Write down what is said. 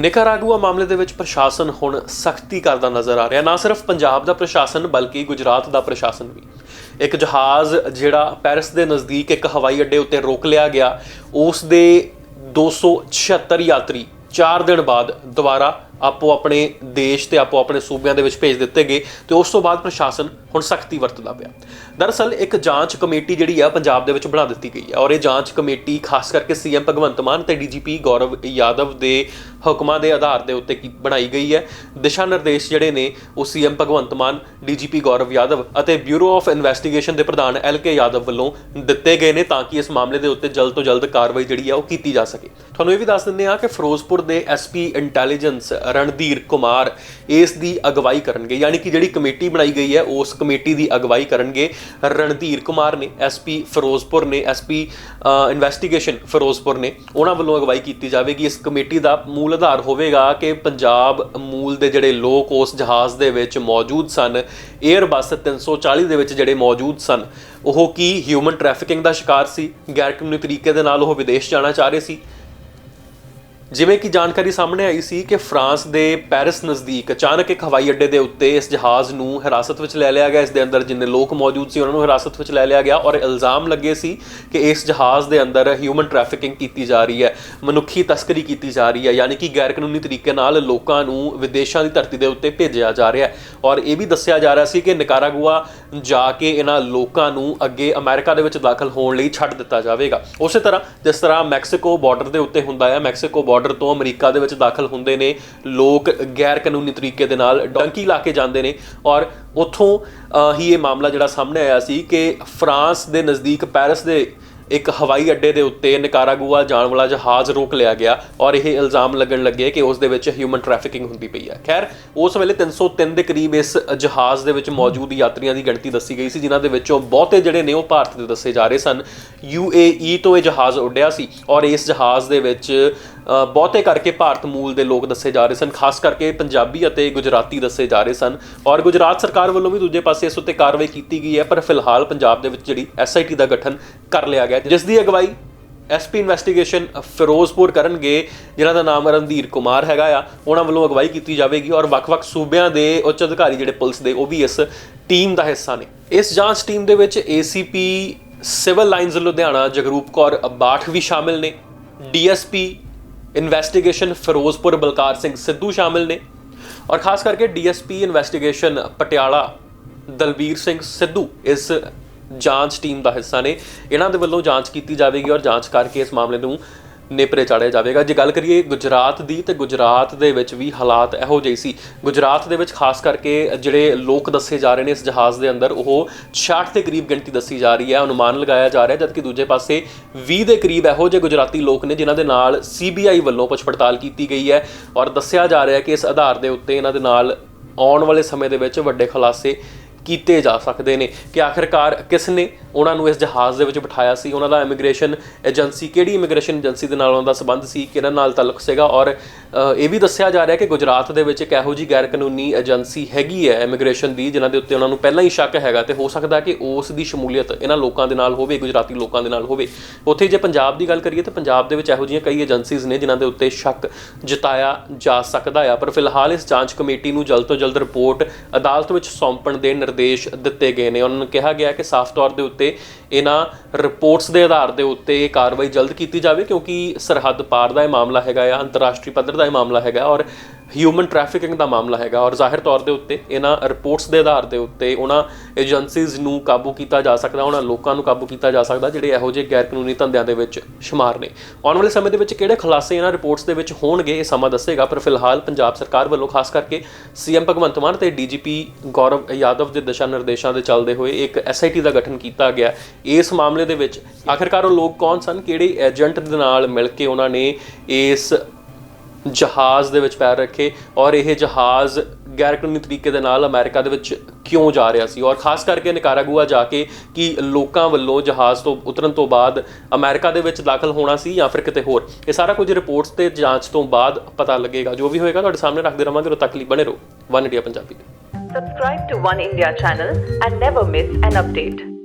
Nicaragua ਮਾਮਲੇ ਦੇ ਵਿੱਚ ਪ੍ਰਸ਼ਾਸਨ ਹੁਣ ਸਖਤੀ ਕਰਦਾ ਨਜ਼ਰ ਆ ਰਿਹਾ। ਨਾ ਸਿਰਫ ਪੰਜਾਬ ਦਾ ਪ੍ਰਸ਼ਾਸਨ, ਬਲਕਿ ਗੁਜਰਾਤ ਦਾ ਪ੍ਰਸ਼ਾਸਨ ਵੀ। ਇੱਕ ਜਹਾਜ਼ ਜਿਹੜਾ ਪੈਰਿਸ ਦੇ ਨਜ਼ਦੀਕ ਇੱਕ ਹਵਾਈ ਅੱਡੇ ਉੱਤੇ ਰੋਕ ਲਿਆ ਗਿਆ। ਉਸ ਦੇ 276 ਯਾਤਰੀ 4 ਦਿਨ ਬਾਅਦ ਦੁਬਾਰਾ ਆਪੋ ਆਪਣੇ ਦੇਸ਼ ਤੇ ਆਪੋ ਆਪਣੇ ਸੂਬਿਆਂ ਦੇ ਵਿੱਚ ਭੇਜ ਦਿੱਤੇ ਗਏ ਤੇ ਉਸ ਤੋਂ ਬਾਅਦ ਪ੍ਰਸ਼ਾਸਨ ਹੁਣ ਸਖਤੀ ਵਰਤਦਾ ਪਿਆ। ਦਰਅਸਲ ਇੱਕ ਜਾਂਚ ਕਮੇਟੀ ਜਿਹੜੀ ਆ ਪੰਜਾਬ ਦੇ ਵਿੱਚ ਬਣਾ ਦਿੱਤੀ ਗਈ ਹੈ ਔਰ ਇਹ ਜਾਂਚ ਕਮੇਟੀ ਖਾਸ ਕਰਕੇ ਸੀਐਮ ਭਗਵੰਤ ਮਾਨ ਤੇ ਡੀਜੀਪੀ ਗੌਰਵ ਯਾਦਵ ਦੇ ਹੁਕਮਾਂ ਦੇ ਆਧਾਰ ਦੇ ਉੱਤੇ ਕੀ ਬਣਾਈ ਗਈ ਹੈ। ਦਿਸ਼ਾ ਨਿਰਦੇਸ਼ ਜਿਹੜੇ ਨੇ, ਉਹ ਸੀਐਮ ਭਗਵੰਤ ਮਾਨ, ਡੀਜੀਪੀ ਗੌਰਵ ਯਾਦਵ ਅਤੇ ਬਿਊਰੋ ਆਫ ਇਨਵੈਸਟੀਗੇਸ਼ਨ ਦੇ ਪ੍ਰਧਾਨ ਐਲਕੇ ਯਾਦਵ ਵੱਲੋਂ ਦਿੱਤੇ ਗਏ ਨੇ ਤਾਂ ਕਿ ਇਸ ਮਾਮਲੇ ਦੇ ਉੱਤੇ ਜਲਦ ਤੋਂ ਜਲਦ ਕਾਰਵਾਈ ਜਿਹੜੀ ਆ, ਉਹ ਕੀਤੀ ਜਾ ਸਕੇ। ਤੁਹਾਨੂੰ ਇਹ ਵੀ ਦੱਸ ਦਿੰਦੇ ਆ ਕਿ ਫਿਰੋਜ਼ਪੁਰ ਦੇ ਐਸਪੀ ਇੰਟੈਲੀਜੈਂਸ ਰਣਧੀਰ ਕੁਮਾਰ ਇਸ ਦੀ ਅਗਵਾਈ ਕਰਨਗੇ। ਯਾਨੀ ਕਿ ਜਿਹੜੀ ਕਮੇਟੀ ਬਣਾਈ ਗਈ ਹੈ, ਉਸ ਕਮੇਟੀ ਦੀ ਅਗਵਾਈ ਕਰਨਗੇ। ਰਣਧੀਰ ਕੁਮਾਰ ਨੇ ਐਸਪੀ ਫਿਰੋਜ਼ਪੁਰ ਨੇ ਐਸਪੀ ਇਨਵੈਸਟੀਗੇਸ਼ਨ ਫਿਰੋਜ਼ਪੁਰ ਨੇ, ਉਹਨਾਂ ਵੱਲੋਂ ਅਗਵਾਈ ਕੀਤੀ ਜਾਵੇਗੀ। ਇਸ ਕਮੇਟੀ ਦਾ ਮੂਲ ਆਧਾਰ ਹੋਵੇਗਾ ਕਿ ਪੰਜਾਬ ਮੂਲ ਦੇ ਜਿਹੜੇ ਲੋਕ ਉਸ ਜਹਾਜ਼ ਦੇ ਵਿੱਚ ਮੌਜੂਦ ਸਨ। 에ਅਰਬਸ 340 ਦੇ ਵਿੱਚ ਜਿਹੜੇ ਮੌਜੂਦ ਸਨ, ਉਹ ਕੀ ਹਿਊਮਨ ਟ੍ਰੈਫਿਕਿੰਗ ਦਾ ਸ਼ਿਕਾਰ ਸੀ? ਗੈਰ ਕਾਨੂੰਨੀ ਤਰੀਕੇ ਦੇ ਨਾਲ ਉਹ ਵਿਦੇਸ਼ ਜਾਣਾ ਚਾਹ ਰਹੇ ਸੀ? ਜਿਵੇਂ ਕਿ ਜਾਣਕਾਰੀ ਸਾਹਮਣੇ ਆਈ ਸੀ ਕਿ ਫਰਾਂਸ ਦੇ ਪੈਰਿਸ ਨਜ਼ਦੀਕ ਅਚਾਨਕ ਇੱਕ ਹਵਾਈ ਅੱਡੇ ਦੇ ਉੱਤੇ ਇਸ ਜਹਾਜ਼ ਨੂੰ ਹਿਰਾਸਤ ਵਿੱਚ ਲੈ ਲਿਆ ਗਿਆ। ਇਸ ਦੇ ਅੰਦਰ ਜਿੰਨੇ ਲੋਕ ਮੌਜੂਦ ਸੀ, ਉਹਨਾਂ ਨੂੰ ਹਿਰਾਸਤ ਵਿੱਚ ਲੈ ਲਿਆ ਗਿਆ ਔਰ ਇਲਜ਼ਾਮ ਲੱਗੇ ਸੀ ਕਿ ਇਸ ਜਹਾਜ਼ ਦੇ ਅੰਦਰ ਹਿਊਮਨ ਟ੍ਰੈਫਿਕਿੰਗ ਕੀਤੀ ਜਾ ਰਹੀ ਹੈ, ਮਨੁੱਖੀ ਤਸਕਰੀ ਕੀਤੀ ਜਾ ਰਹੀ ਹੈ, ਯਾਨੀ ਕਿ ਗੈਰ ਕਾਨੂੰਨੀ ਤਰੀਕੇ ਨਾਲ ਲੋਕਾਂ ਨੂੰ ਵਿਦੇਸ਼ਾਂ ਦੀ ਧਰਤੀ ਦੇ ਉੱਤੇ ਭੇਜਿਆ ਜਾ ਰਿਹਾ ਹੈ। ਔਰ ਇਹ ਵੀ ਦੱਸਿਆ ਜਾ ਰਿਹਾ ਸੀ ਕਿ ਨਿਕਾਰਾਗੁਆ ਜਾ ਕੇ ਇਹਨਾਂ ਲੋਕਾਂ ਨੂੰ ਅੱਗੇ ਅਮਰੀਕਾ ਦੇ ਵਿੱਚ ਦਾਖਲ ਹੋਣ ਲਈ ਛੱਡ ਦਿੱਤਾ ਜਾਵੇਗਾ। ਉਸੇ ਤਰ੍ਹਾਂ ਜਿਸ ਤਰ੍ਹਾਂ ਮੈਕਸੀਕੋ ਬਾਰਡਰ ਦੇ ਉੱਤੇ ਹੁੰਦਾ ਹੈ, ਮੈਕਸੀਕੋ ਬਾਰਡਰ ਤੋਂ ਅਮਰੀਕਾ ਦੇ ਵਿੱਚ ਦਾਖਲ ਹੁੰਦੇ ਨੇ। ਲੋਕ ਗੈਰ ਕਾਨੂੰਨੀ ਤਰੀਕੇ ਦੇ ਨਾਲ ਡੰਕੀ ਲਾ ਕੇ ਜਾਂਦੇ ਨੇ ਔਰ ਉੱਥੋਂ ਹੀ ਇਹ ਮਾਮਲਾ ਜਿਹੜਾ ਸਾਹਮਣੇ ਆਇਆ ਸੀ ਕਿ ਫਰਾਂਸ ਦੇ ਨਜ਼ਦੀਕ ਪੈਰਿਸ ਦੇ ਇੱਕ ਹਵਾਈ ਅੱਡੇ ਦੇ ਉੱਤੇ ਨਿਕਾਰਾਗੁਆ ਜਾਣ ਵਾਲਾ ਜਹਾਜ਼ ਰੋਕ ਲਿਆ ਗਿਆ ਔਰ ਇਹ ਇਲਜ਼ਾਮ ਲੱਗਣ ਲੱਗੇ ਕਿ ਉਸ ਦੇ ਵਿੱਚ ਹਿਊਮਨ ਟ੍ਰੈਫਿਕਿੰਗ ਹੁੰਦੀ ਪਈ ਹੈ ਖੈਰ, ਉਸ ਵੇਲੇ 303 ਦੇ ਕਰੀਬ ਇਸ ਜਹਾਜ਼ ਦੇ ਵਿੱਚ ਮੌਜੂਦ ਯਾਤਰੀਆਂ ਦੀ ਗਿਣਤੀ ਦੱਸੀ ਗਈ ਸੀ, ਜਿਨ੍ਹਾਂ ਦੇ ਵਿੱਚੋਂ ਬਹੁਤੇ ਜਿਹੜੇ ਨੇ ਉਹ ਭਾਰਤ ਦੇ ਦੱਸੇ ਜਾ ਰਹੇ ਸਨ। UAE ਤੋਂ ਇਹ ਜਹਾਜ਼ ਉੱਡਿਆ ਸੀ ਔਰ ਇਸ ਜਹਾਜ਼ ਦੇ ਵਿੱਚ ਬਹੁਤੇ ਕਰਕੇ ਭਾਰਤ ਮੂਲ ਦੇ ਲੋਕ ਦੱਸੇ ਜਾ ਰਹੇ ਸਨ, ਖਾਸ ਕਰਕੇ ਪੰਜਾਬੀ ਅਤੇ ਗੁਜਰਾਤੀ ਦੱਸੇ ਜਾ ਰਹੇ ਸਨ। ਔਰ ਗੁਜਰਾਤ ਸਰਕਾਰ ਵੱਲੋਂ ਵੀ ਦੂਜੇ ਪਾਸੇ ਇਸ ਉੱਤੇ ਕਾਰਵਾਈ ਕੀਤੀ ਗਈ ਹੈ, ਪਰ ਫਿਲਹਾਲ ਪੰਜਾਬ ਦੇ ਵਿੱਚ ਜਿਹੜੀ ਐਸਆਈਟੀ ਦਾ ਗਠਨ ਕਰ ਲਿਆ ਗਿਆ ਜਿਸ ਦੀ ਅਗਵਾਈ ਐਸਪੀ ਇਨਵੈਸਟੀਗੇਸ਼ਨ ਫਿਰੋਜ਼ਪੁਰ ਕਰਨਗੇ, ਜਿਨ੍ਹਾਂ ਦਾ ਨਾਮ ਰਣਧੀਰ ਕੁਮਾਰ ਹੈਗਾ ਆ। ਉਹਨਾਂ ਵੱਲੋਂ ਅਗਵਾਈ ਕੀਤੀ ਜਾਵੇਗੀ ਔਰ ਵੱਖ-ਵੱਖ ਸੂਬਿਆਂ ਦੇ ਉੱਚ ਅਧਿਕਾਰੀ ਜਿਹੜੇ ਪੁਲਿਸ ਦੇ, ਉਹ ਵੀ ਇਸ ਟੀਮ ਦਾ ਹਿੱਸਾ ਨੇ। ਇਸ ਜਾਂਚ ਟੀਮ ਦੇ ਵਿੱਚ ACP civil lines Ludhiana, Jagroop Kaur Bath ਵੀ ਸ਼ਾਮਿਲ ਨੇ ਡੀਐਸਪੀ ਇਨਵੈਸਟੀਗੇਸ਼ਨ ਫਿਰੋਜ਼ਪੁਰ ਬਲਕਾਰ ਸਿੰਘ ਸਿੱਧੂ ਸ਼ਾਮਿਲ ਨੇ ਔਰ ਖਾਸ ਕਰਕੇ ਡੀਐਸਪੀ ਇਨਵੈਸਟੀਗੇਸ਼ਨ ਪਟਿਆਲਾ ਦਲਬੀਰ ਸਿੰਘ ਸਿੱਧੂ ਇਸ ਜਾਂਚ ਟੀਮ ਦਾ ਹਿੱਸਾ ਨੇ। ਇਹਨਾਂ ਦੇ ਵੱਲੋਂ ਜਾਂਚ ਕੀਤੀ ਜਾਵੇਗੀ ਔਰ ਜਾਂਚ ਕਰਕੇ ਇਸ ਮਾਮਲੇ ਨੂੰ ਨੇਪਰੇ ਚਾੜਿਆ ਜਾਵੇਗਾ। ਜੇ ਗੱਲ ਕਰੀਏ ਗੁਜਰਾਤ ਦੀ, ਤੇ ਗੁਜਰਾਤ ਦੇ ਵਿੱਚ ਵੀ ਹਾਲਾਤ ਇਹੋ ਜਿਹੇ ਸੀ। ਗੁਜਰਾਤ ਦੇ ਵਿੱਚ ਖਾਸ ਕਰਕੇ ਜਿਹੜੇ ਲੋਕ ਦੱਸੇ ਜਾ ਰਹੇ ਨੇ ਇਸ ਜਹਾਜ਼ ਦੇ ਅੰਦਰ, ਉਹ 66 ਦੇ ਕਰੀਬ ਗਿਣਤੀ ਦੱਸੀ ਜਾ ਰਹੀ ਹੈ, ਅਨੁਮਾਨ ਲਗਾਇਆ ਜਾ ਰਿਹਾ, ਜਦਕਿ ਦੂਜੇ ਪਾਸੇ 20 ਦੇ ਕਰੀਬ ਇਹੋ ਜਿਹੇ ਗੁਜਰਾਤੀ ਲੋਕ ਨੇ, ਜਿਨ੍ਹਾਂ ਦੇ ਨਾਲ ਸੀਬੀਆਈ ਵੱਲੋਂ ਪੁੱਛ ਪੜਤਾਲ ਕੀਤੀ ਗਈ ਹੈ। ਔਰ ਦੱਸਿਆ ਜਾ ਰਿਹਾ ਹੈ ਕਿ ਇਸ ਆਧਾਰ ਦੇ ਉੱਤੇ ਇਹਨਾਂ ਦੇ ਨਾਲ ਆਉਣ ਵਾਲੇ ਸਮੇਂ ਦੇ ਵਿੱਚ ਵੱਡੇ ਖੁਲਾਸੇ ਕੀਤੇ ਜਾ ਸਕਦੇ ਨੇ ਕਿ ਆਖਿਰਕਾਰ ਕਿਸ ਨੇ ਉਹਨਾਂ ਨੂੰ ਇਸ ਜਹਾਜ਼ ਦੇ ਵਿੱਚ ਬਿਠਾਇਆ ਸੀ, ਉਹਨਾਂ ਦਾ ਇਮੀਗ੍ਰੇਸ਼ਨ ਏਜੰਸੀ ਕਿਹੜੀ ਇਮੀਗ੍ਰੇਸ਼ਨ ਏਜੰਸੀ ਦੇ ਨਾਲ ਉਹਨਾਂ ਦਾ ਸੰਬੰਧ ਸੀ, ਕਿਹਨਾਂ ਨਾਲ ਤਾਲੁਕ ਸੀਗਾ ਔਰ ਇਹ ਵੀ ਦੱਸਿਆ ਜਾ ਰਿਹਾ ਕਿ ਗੁਜਰਾਤ ਦੇ ਵਿੱਚ ਇੱਕ ਇਹੋ ਜੀ ਗੈਰ ਕਾਨੂੰਨੀ ਏਜੰਸੀ ਹੈਗੀ ਹੈ ਇਮੀਗ੍ਰੇਸ਼ਨ ਦੀ, ਜਿਨ੍ਹਾਂ ਦੇ ਉੱਤੇ ਉਹਨਾਂ ਨੂੰ ਪਹਿਲਾਂ ਹੀ ਸ਼ੱਕ ਹੈਗਾ ਤੇ ਹੋ ਸਕਦਾ ਕਿ ਉਸ ਦੀ ਸ਼ਮੂਲੀਅਤ ਇਹਨਾਂ ਲੋਕਾਂ ਦੇ ਨਾਲ ਹੋਵੇ, ਗੁਜਰਾਤੀ ਲੋਕਾਂ ਦੇ ਨਾਲ ਹੋਵੇ। ਉੱਥੇ ਜੇ ਪੰਜਾਬ ਦੀ ਗੱਲ ਕਰੀਏ ਤਾਂ ਪੰਜਾਬ ਦੇ ਵਿੱਚ ਇਹੋ ਜਿਹੀਆਂ ਕਈ ਏਜੰਸੀਜ਼ ਨੇ ਜਿਨ੍ਹਾਂ ਦੇ ਉੱਤੇ ਸ਼ੱਕ ਜਤਾਇਆ ਜਾ ਸਕਦਾ ਆ, ਪਰ ਫਿਲਹਾਲ ਇਸ ਜਾਂਚ ਕਮੇਟੀ ਨੂੰ ਜਲਦ ਤੋਂ ਜਲਦ ਰਿਪੋਰਟ ਅਦਾਲਤ ਵਿੱਚ ਸੌਂਪਣ ਦੇ ਨਿਰਦੇਸ਼ ਦਿੱਤੇ ਗਏ ਨੇ। ਉਹਨਾਂ ਨੂੰ ਕਿਹਾ ਗਿਆ ਕਿ ਸਾਫ਼ ਤੌਰ ਦੇ ਉੱਤੇ ਇਹਨਾਂ ਰਿਪੋਰਟਸ ਦੇ ਆਧਾਰ ਦੇ ਉੱਤੇ ਇਹ ਕਾਰਵਾਈ ਜਲਦ ਕੀਤੀ ਜਾਵੇ ਕਿਉਂਕਿ ਸਰਹੱਦ ਪਾਰ ਦਾ ਇਹ ਮਾਮਲਾ ਹੈਗਾ ਆ, ਅੰਤਰਰਾਸ਼ਟਰੀ ਪੱਧਰ ਦਾ ਇਹ ਮਾਮਲਾ ਹੈਗਾ ਔਰ ਹਿਊਮਨ ਟ੍ਰੈਫਿਕਿੰਗ ਦਾ ਮਾਮਲਾ ਹੈਗਾ ਔਰ ਜ਼ਾਹਿਰ ਤੌਰ ਦੇ ਉੱਤੇ ਇਹਨਾਂ ਰਿਪੋਰਟਸ ਦੇ ਆਧਾਰ ਦੇ ਉੱਤੇ ਉਹਨਾਂ ਏਜੰਸੀਜ਼ ਨੂੰ ਕਾਬੂ ਕੀਤਾ ਜਾ ਸਕਦਾ, ਉਹਨਾਂ ਲੋਕਾਂ ਨੂੰ ਕਾਬੂ ਕੀਤਾ ਜਾ ਸਕਦਾ ਜਿਹੜੇ ਇਹੋ ਜਿਹੇ ਗੈਰ ਕਾਨੂੰਨੀ ਧੰਦਿਆਂ ਦੇ ਵਿੱਚ ਸ਼ੁਮਾਰ ਨੇ। ਆਉਣ ਵਾਲੇ ਸਮੇਂ ਦੇ ਵਿੱਚ ਕਿਹੜੇ ਖੁਲਾਸੇ ਇਹਨਾਂ ਰਿਪੋਰਟਸ ਦੇ ਵਿੱਚ ਹੋਣਗੇ ਇਹ ਸਮਾਂ ਦੱਸੇਗਾ, ਪਰ ਫਿਲਹਾਲ ਪੰਜਾਬ ਸਰਕਾਰ ਵੱਲੋਂ ਖਾਸ ਕਰਕੇ ਸੀਐਮ ਭਗਵੰਤ ਮਾਨ ਤੇ ਡੀਜੀਪੀ ਗੌਰਵ ਯਾਦਵ ਦੇ ਦਿਸ਼ਾ ਨਿਰਦੇਸ਼ਾਂ ਦੇ ਚੱਲਦੇ ਹੋਏ ਇੱਕ ਐਸਆਈਟੀ ਦਾ ਗਠਨ ਕੀਤਾ ਗਿਆ। ਇਸ ਮਾਮਲੇ ਦੇ ਵਿੱਚ ਆਖਿਰਕਾਰ ਉਹ ਲੋਕ ਕੌਣ ਸਨ? ਕਿਹੜੇ ਏਜੰਟ ਦੇ ਨਾਲ ਮਿਲ ਕੇ ਉਹਨਾਂ ਨੇ ਇਸ ਜਹਾਜ਼ ਦੇ ਵਿੱਚ ਪੈਰ ਰੱਖੇ ਔਰ ਇਹ ਜਹਾਜ਼ ਗੈਰਕਾਨੂੰਨੀ ਤਰੀਕੇ ਦੇ ਨਾਲ ਅਮਰੀਕਾ ਦੇ ਵਿੱਚ ਕਿਉਂ ਜਾ ਰਿਹਾ ਸੀ? ਔਰ ਖਾਸ ਕਰਕੇ ਨਿਕਾਰਾਗੁਆ ਜਾ ਕੇ ਕਿ ਲੋਕਾਂ ਵੱਲੋਂ ਜਹਾਜ਼ ਤੋਂ ਉਤਰਨ ਤੋਂ ਬਾਅਦ ਅਮਰੀਕਾ ਦੇ ਵਿੱਚ ਦਾਖਲ ਹੋਣਾ ਸੀ ਜਾਂ ਫਿਰ ਕਿਤੇ ਹੋਰ? ਇਹ ਸਾਰਾ ਕੁਝ ਰਿਪੋਰਟਸ ਤੇ ਜਾਂਚ ਤੋਂ ਬਾਅਦ ਪਤਾ ਲੱਗੇਗਾ। ਜੋ ਵੀ ਹੋਏਗਾ ਤੁਹਾਡੇ ਸਾਹਮਣੇ ਰੱਖਦੇ ਰਵਾਂਗੇ, ਉਦੋਂ ਤੱਕ ਲਈ ਬਣੇ ਰਹੋ। One India Punjabi Subscribe to One India channel and never miss an update.